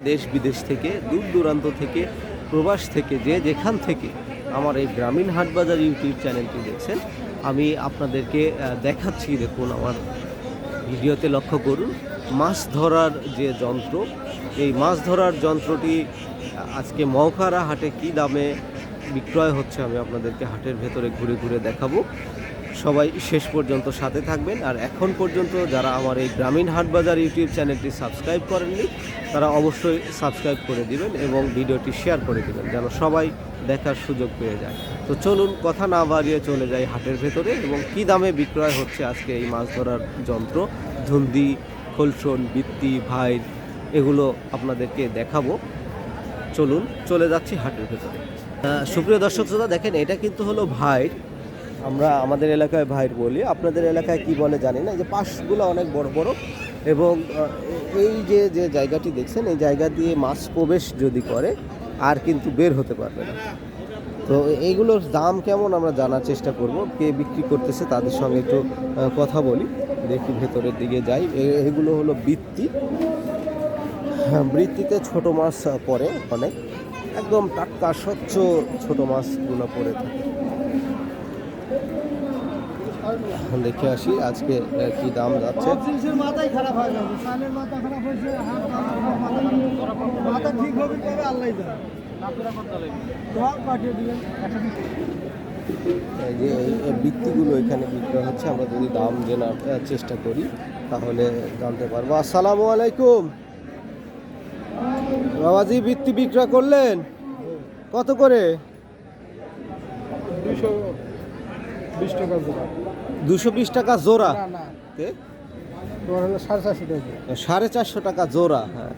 দেশ বিদেশ থেকে, দূর দূরান্ত থেকে, প্রবাস থেকে, যে যেখান থেকে আমার এই গ্রামীণ হাটবাজার ইউটিউব চ্যানেলটি দেখছেন, আমি আপনাদেরকে দেখাচ্ছি দেখুন আমার ভিডিওতে লক্ষ্য করুন, মাছ ধরার যে যন্ত্র, এই মাছ ধরার যন্ত্রটি আজকে মৌখারা হাটে কি দামে বিক্রয় হচ্ছে আমি আপনাদেরকে হাটের ভেতরে ঘুরে ঘুরে দেখাবো। সবাই শেষ পর্যন্ত সাথে থাকবেন। আর এখন পর্যন্ত যারা আমার এই গ্রামীণ হাটবাজার ইউটিউব চ্যানেলটি সাবস্ক্রাইব করেননি, তারা অবশ্যই সাবস্ক্রাইব করে দিবেন এবং ভিডিওটি শেয়ার করে দিবেন, যেন সবাই দেখার সুযোগ পেয়ে যায়। তো চলুন, কথা না বাড়িয়ে চলে যাই হাটের ভেতরে এবং কি দামে বিক্রয় হচ্ছে আজকে এই মাছ ধরার যন্ত্র? ধুন্দি, খোলসন, বৃত্তি, ভাইর, এগুলো আপনাদেরকে দেখাবো। চলুন, চলে যাচ্ছি হাটের ভেতরে। সুপ্রিয় দর্শক শ্রোতা, দেখেন এটা কিন্তু হলো ভাইর। আমরা আমাদের এলাকায় ভাইর বলি আপনাদের এলাকায় কি বলে জানি না যে পাশগুলো অনেক বড় বড় এবং এই যে যে জায়গাটি দেখছেন এই জায়গা দিয়ে মাছ প্রবেশ যদি করে আর কিন্তু বের হতে পারবে না। তো এইগুলোর দাম কেমন আমরা জানার চেষ্টা করব কে বিক্রি করতেছে তাদের সঙ্গে একটু কথা বলি দেখি ভেতরের দিকে যাই। এগুলো হলো বৃত্তি। হ্যাঁ, বৃত্তিতে ছোট মাছ পড়ে অনেক একদম টাটকা স্বচ্ছ ছোট মাছগুলো পড়ে থাকে। দেখে আসি আজকে কি দাম যাচ্ছে। যে এই বৃত্তিগুলো এখানে বিক্রয় হচ্ছে, আমরা যদি দাম জানার চেষ্টা করি, তাহলে জানতে পারব। আসসালামু আলাইকুম। বাবাজি, বৃত্তি বিক্রয় করলেন? কত করে? বিশ টাকা দুশো বিশ টাকা জোড়া? না না। তে? তোমার হলো সাড়ে চারশো টাকা। সাড়ে চারশো টাকা জোড়া হ্যাঁ।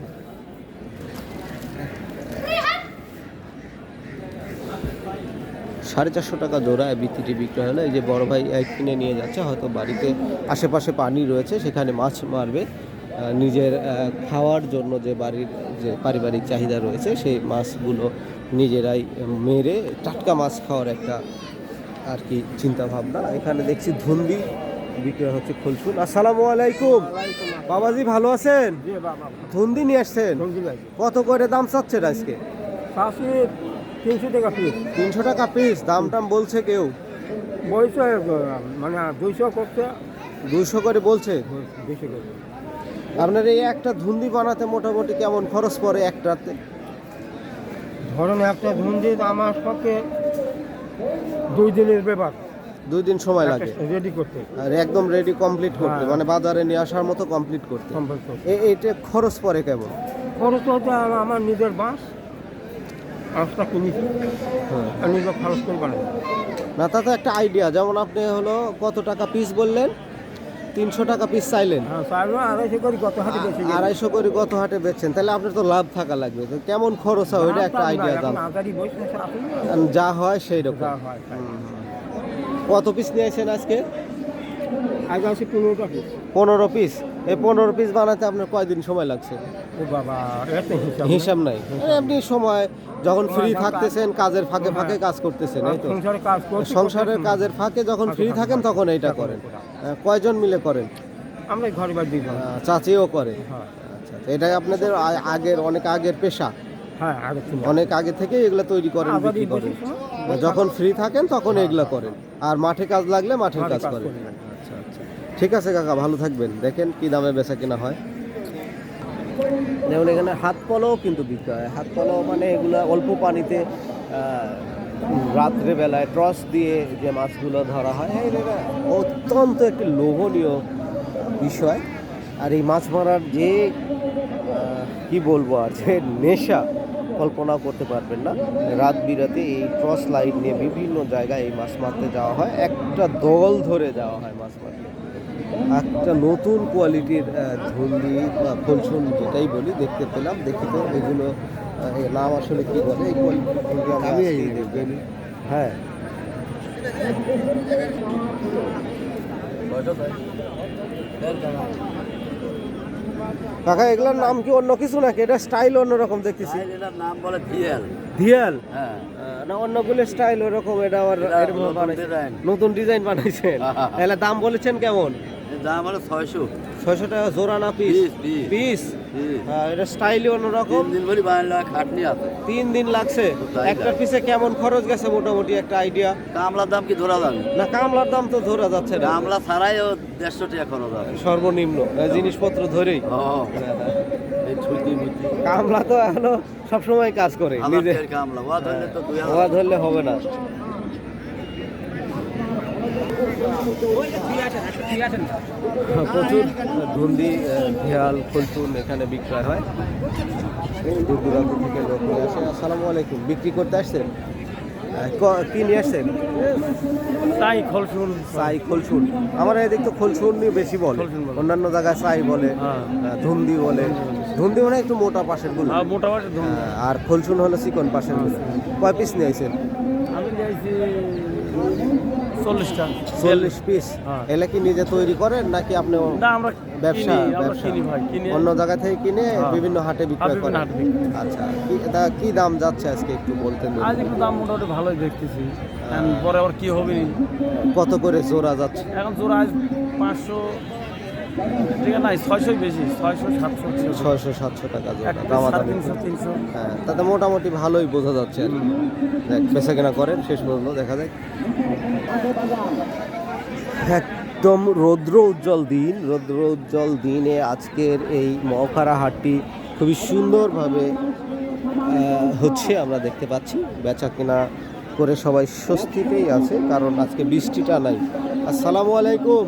সাড়ে চারশো টাকা জোড়া বৃত্তিটি বিক্রয় হলো। এই যে বড় ভাই কিনে নিয়ে যাচ্ছে হয়তো বাড়িতে আশেপাশে পানি রয়েছে সেখানে মাছ মারবে। নিজের খাওয়ার জন্য যে বাড়ির যে পারিবারিক চাহিদা রয়েছে সেই মাছগুলো নিজেরাই মেরে টাটকা মাছ খাওয়ার একটা আর কি চিন্তা ভাবনা এখানে দেখছি ধুন্দি বিক্রয় হচ্ছে খুলসুন। আসসালামু আলাইকুম। বাবাজি ভালো আছেন? ধুন্দি নিয়ে আসছেন? কত করে দাম চাচ্ছেন আজকে? তিনশো টাকা পিস তিনশো টাকা পিস দাম টাম বলছে কেউ? বয়স মানে দুইশো করছে। দুশো করে বলছে? দুইশো আপনার এই একটা ধুন্দি বানাতে মোটামুটি কেমন খরচ পড়ে একটাতে? ধরুন একটা ধুন্দি আমার পক্ষে দুই দিনের ব্যাপার। দুই দিন সময় লাগে। রেডি করতে। আর একদম রেডি কমপ্লিট করতে। হ্যাঁ। মানে বাজারে নিয়ে আসার মতো কমপ্লিট করতে। এইটা খরচ পড়ে কেমন? খরচ হচ্ছে আমার- নিজের বাস বাঁশটা কিনেছি হ্যাঁ। নিজের খরচ করে না। না তাতে একটা আইডিয়া যেমন আপনি হলো কত টাকা পিস বললেন? তিনশো টাকা পিস চাইলেন। হ্যাঁ আড়াইশো করি কত হাটে বেচছেন। তাহলে আপনার তো লাভ থাকা লাগবে। তো কেমন খরচ হয়? ওইটা একটা আইডিয়া দাম। যা হয় সেই রকম। কত পিস নিয়েছেন আজকে? পনেরো পিস এই পনেরো পিস বানাতে আপনার কয়দিন সময় লাগছে? হিসাব নাই। এমনি সময় যখন ফ্রি থাকতেছেন কাজের ফাঁকে ফাঁকে কাজ করতেছেন এই তো। সংসারের কাজের ফাঁকে যখন ফ্রি থাকেন তখন এইটা করেন। কয়জন মিলে করেন? আমরা ঘরে বাড়ি আহ, চাচিও করে। হ্যাঁ। আচ্ছা আচ্ছা, এটাই আপনাদের আগের অনেক আগের পেশা? হ্যাঁ অনেক আগে থেকে এগুলো তৈরি করেন বিক্রি করেন? যখন ফ্রি থাকেন তখন এগুলো করেন। আর মাঠে কাজ লাগলে মাঠের মাঠে কাজ কাজ করেন। আচ্ছা আচ্ছা। ঠিক আছে কাকা ভালো থাকবেন। দেখেন কি দামে বেচা কিনা হয়। যেমন এখানে হাত পলও কিন্তু বিক্রি হয়। হাত পলও মানে এগুলো অল্প পানিতে আহ, রাত্রে বেলায় ট্রস দিয়ে যে মাছগুলো ধরা হয় অত্যন্ত একটি লোভনীয় বিষয়। আর এই মাছ মারার যে কি বলব আর যে নেশা কল্পনা করতে পারবেন না। রাত বিরাতে এই টর্চ লাইট নিয়ে বিভিন্ন জায়গায় এই মাছ মারতে যাওয়া হয়। একটা দল ধরে যাওয়া হয় মাছ মারতে। একটা নতুন কোয়ালিটির ধুন্দি বা কলসুন যেটাই বলি দেখতে পেলাম। দেখি তো এগুলো নাম আসলে কি বলে? আমি। হ্যাঁ। কাকা এগুলোর নাম কি অন্য কিছু নাকি? এটা স্টাইল অন্যরকম দেখতেছি। এটার নাম বলে ভিএল ধিয়াল? হ্যাঁ। না অন্যগুলো স্টাইল ওরকম এটা আবার নতুন ডিজাইন বানাইছেন। তাহলে দাম বলেছেন কেমন? দাম হলো ছয়শো। ছয়শো টাকা জোড়া না পিস পিস। হ্যাঁ, এটা স্টাইলই অন্যরকম। তিন দিন ভরি খাটনি তিন দিন লাগছে। একটা পিসে কেমন খরচ গেছে মোটামুটি একটা আইডিয়া কামলার দাম কি ধরা যাবে? না কামলার দাম তো ধরা যাচ্ছে না। কামলা ছাড়াই ও দেড়শো টাকা খরচ হবে। সর্বনিম্ন। জিনিসপত্র ধরেই। ছুটি মুটি। কামলা তো এখনও সবসময় কাজ করে নিজে। কামলা। ওয়া ধরলে হবে না। প্রচুর ধুন্দি ভেয়াল ফুলটুন এখানে বিক্রয় হয়। দূর দূরান্ত থেকে লোক নিয়ে আসে। আসসালামু আলাইকুম। বিক্রি করতে আসছেন? ক- নিয়ে আসছেন? তাই খলসুন সাই খোলসুন আমার এদিক তো খোলসুন নিয়ে বেশি বলে। অন্যান্য জায়গায় সাই বলে হ্যাঁ। ধুন্দি বলে। ধুন্দি মানে একটু মোটা পাশেরগুলো। মোটা আহ, আর খোলসুন হলো চিকন পাশেরগুলো। কয় পিস নিয়ে আইছেন? আমি দিয়েছি চল্লিশটা। চল্লিশ পিস হ্যাঁ। এগুলা কি নিজে তৈরি করেন নাকি আপনি না আমরা ব্যবসা অন্য জায়গা থেকে কিনে হ্যাঁ। বিভিন্ন হাটে বিক্রয় করেন? হাটে আচ্ছা কি দাম যাচ্ছে আজকে একটু বলতেন আজ একটু দাম মোটামুটি ভালোই দেখতেছি। পরে আবার কি হবে কত করে জোড়া যাচ্ছে? এখন জোড়া আজ পাঁচশো ছয়শোই বেশি ছয়শো সাতশো ছয়শো। সাতশো টাকা তিনশো তিনশো। হ্যাঁ তাতে মোটামুটি ভালোই বোঝা যাচ্ছে আর। দেখ বেচা কেনা করেন শেষ পর্যন্ত দেখা যাক। একদম রৌদ্র উজ্জ্বল দিন রৌদ্র উজ্জ্বল দিনে আজকের এই মহাখারা হাটটি খুবই সুন্দরভাবে হচ্ছে আমরা দেখতে পাচ্ছি। বেচা কেনা করে সবাই স্বস্তিতেই আছে কারণ আজকে বৃষ্টিটা নাই। আসসালামু আলাইকুম।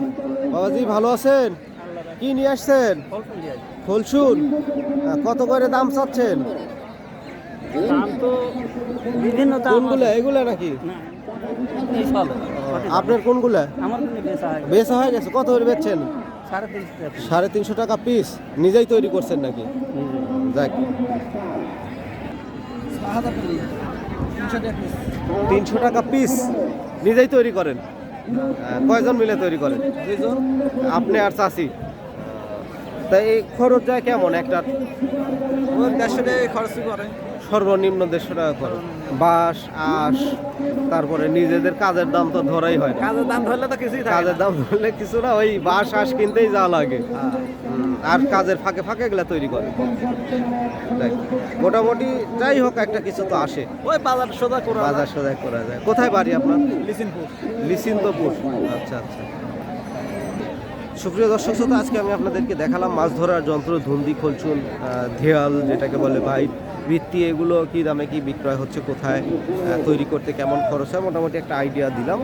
বাবাজি ভালো আছেন? কি নিয়ে আসছেন? খোলসুন আহ, কত করে দাম চাচ্ছেন? তো বিভিন্ন কোনগুলো? এগুলো নাকি? আপনার কোনগুলা? বেচা হয়ে গেছে। কত করে বেচছেন? সাড়ে তিনশো টাকা পিস নিজেই তৈরি করছেন নাকি? যাক। তিনশো টাকা পিস নিজেই তৈরি করেন। কয়জন মিলে তৈরি করেন? আপনি আর চাষি? তা এই খরচ যায় কেমন একটা? দেড়শো টাকা খরচ করে। সর্বনিম্ন দেড়শো টাকা খরচ বাঁশ আঁশ তারপরে নিজেদের কাজের দাম তো ধরাই হয় কাজের দাম ধরলে তো কিছুই কাজের দাম ধরলে কিছু না ওই বাঁশ আঁশ কিনতেই যা লাগে। আর কাজের ফাঁকে ফাঁকে এগুলা তৈরি করে। মোটামুটি যাই হোক একটা কিছু তো আসে। ওই বাজার সোজা করে বাজার সদাই করা যায়। কোথায় বাড়ি আপনার? লিসিনপুর। লিসিন্দপুর আচ্ছা আচ্ছা। সুপ্রিয় দর্শক শ্রোতা, আজকে আমি আপনাদেরকে দেখালাম মাছ ধরার যন্ত্র, ধন্দি, খোলচুন ধেয়াল যেটাকে বলে ভাই বৃত্তি এগুলো কি দামে কি বিক্রয় হচ্ছে, কোথায় তৈরি করতে কেমন খরচ হয়, মোটামুটি একটা আইডিয়া দিলাম।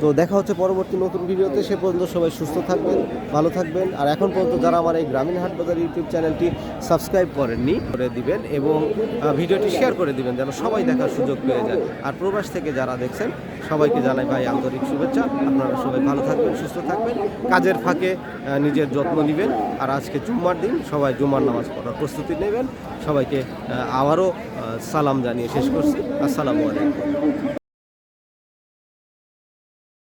তো দেখা হচ্ছে পরবর্তী নতুন ভিডিওতে। সে পর্যন্ত সবাই সুস্থ থাকবেন, ভালো থাকবেন। আর এখন পর্যন্ত যারা আমার এই গ্রামীণ হাট বাজার ইউটিউব চ্যানেলটি সাবস্ক্রাইব করেননি, করে দিবেন এবং ভিডিওটি শেয়ার করে দিবেন যেন সবাই দেখার সুযোগ পেয়ে যায়। আর প্রবাস থেকে যারা দেখছেন, সবাইকে জানাই ভাই আন্তরিক শুভেচ্ছা। আপনারা সবাই ভালো থাকবেন, সুস্থ থাকবেন। কাজের ফাঁকে নিজের যত্ন নেবেন। আর আজকে জুম্মার দিন, সবাই জুম্মার নামাজ পড়ার প্রস্তুতি নেবেন। সবাইকে আবারও সালাম জানিয়ে শেষ করছি। আসসালামু আলাইকুম।